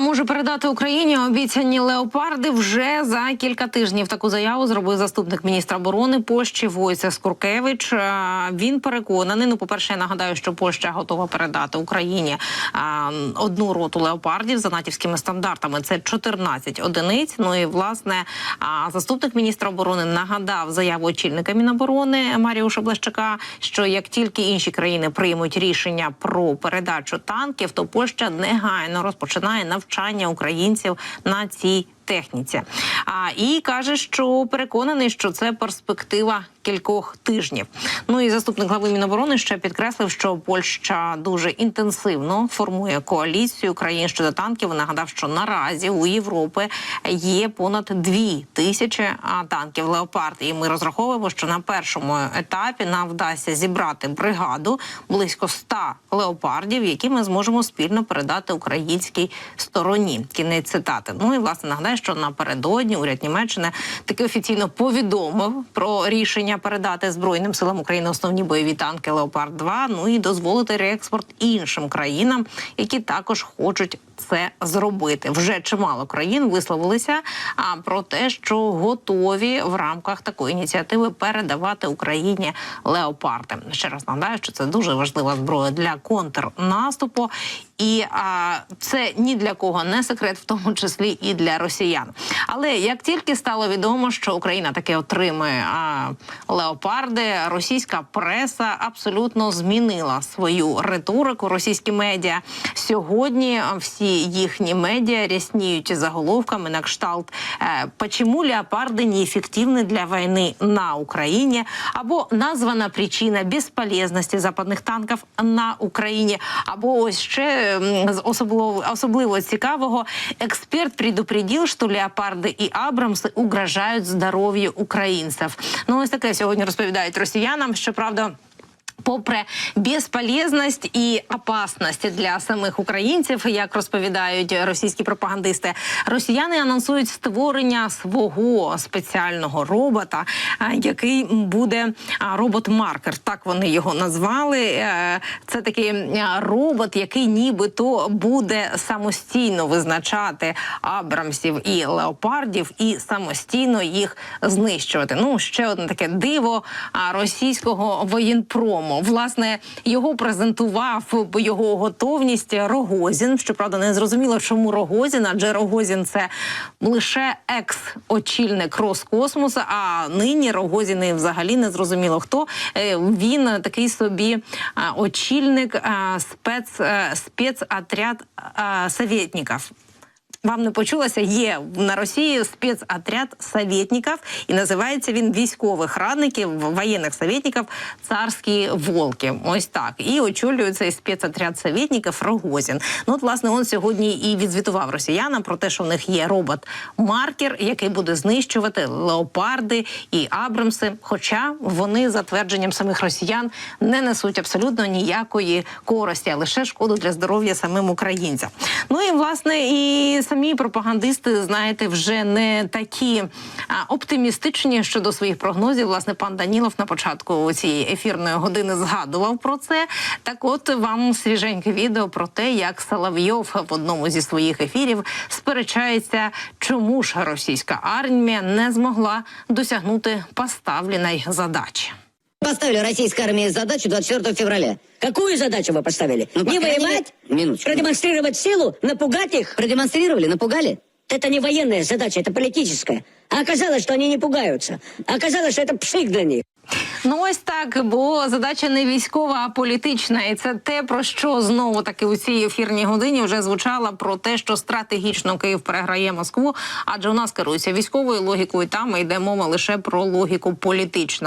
може передати Україні обіцяні леопарди вже за кілька тижнів. Таку заяву зробив заступник міністра оборони Польщі Войцех Скуркевич. Він переконаний. Ну, по перше, я нагадаю, що Польща готова передати Україні одну роту леопардів за натівськими стандартами. Це 14 одиниць. Ну і власне заступник міністра оборони нагадав заяву очільника Міноборони Маріуша Блещака, що як тільки інші країни приймуть рішення про передачу танків, то Польща негайно розпочинає навчання українців на цій техніці. А і каже, що переконаний, що це перспектива кількох тижнів. Ну і заступник глави Міноборони ще підкреслив, що Польща дуже інтенсивно формує коаліцію країн щодо танків. Нагадав, що наразі у Європи є понад дві тисячі танків леопард. І ми розраховуємо, що на першому етапі нам вдасться зібрати бригаду близько 100 леопардів, які ми зможемо спільно передати українській стороні. Кінець цитати. Ну і власне нагадаю, що напередодні уряд Німеччини таки офіційно повідомив про рішення передати збройним силам України основні бойові танки Леопард 2 Ну і дозволити реекспорт іншим країнам, які також хочуть це зробити. Вже чимало країн висловилися а, про те, що готові в рамках такої ініціативи передавати Україні леопарди. Ще раз нагадаю, що це дуже важлива зброя для контрнаступу, і а, це ні для кого не секрет, в тому числі і для росіян. Але як тільки стало відомо, що Україна таки отримує а, леопарди, російська преса абсолютно змінила свою риторику. Російські медіа сьогодні всі їхні медіа рясніють заголовками на кшталт е, «Почему леопарди неефективні для війни на Україні?» або названа причина безполезності западних танків на Україні. Або ось ще з особливо, особливо цікавого експерт предупредив, що леопарди і Абрамси угрожають здоров'ю українців. Ну ось таке сьогодні розповідають росіянам. Щоправда. Попри безполезність і опасність для самих українців, як розповідають російські пропагандисти, росіяни анонсують створення свого спеціального робота, який буде робот-маркер. Так вони його назвали. Е, Це такий робот, який нібито буде самостійно визначати абрамсів і леопардів і самостійно їх знищувати. Ну ще одне таке диво російського воєнпрому. Власне, його презентував його готовність Рогозін. Щоправда, не зрозуміло, чому Рогозін, адже Рогозін це лише екс-очільник Роскосмоса. А нині Рогозін і взагалі не зрозуміло хто. Е, Він такий собі очільник а, спец е, спецотряд. Вам не почулося, є на Росії спецотряд советників, і називається він військових радників, воєнних советників царські волки. Ось так. І очолює цей спецотряд советників Рогозін. Ну, от, власне, он сьогодні і відзвітував росіянам про те, що в них є робот-маркер, який буде знищувати леопарди і Абрамси. Хоча вони, за твердженням самих росіян, не несуть абсолютно ніякої користі, а лише шкоду для здоров'я самим українцям. Ну і власне і самі пропагандисти, знаєте, вже не такі оптимістичні щодо своїх прогнозів. Власне, пан Данілов на початку цієї ефірної години згадував про це. Так, от вам свіженьке відео про те, як Соловйов в одному зі своїх ефірів сперечається, чому ж російська армія не змогла досягнути поставленої задачі. Поставили российской армии задачу 24 февраля. Какую задачу вы поставили? Ну, по не крайней воевать? мере- Минуточку. Продемонстрировать силу? Напугать их? Продемонстрировали, напугали? Это не военная задача, это политическая. А оказалось, что они не пугаются. А оказалось, что это пшик для них. Ну ось так, бо задача не військова, а політична, і це те, про що знову таки у цій ефірній годині вже звучало про те, що стратегічно Київ переграє Москву, адже у нас керується військовою логікою. Там йде мова лише про логіку політичну.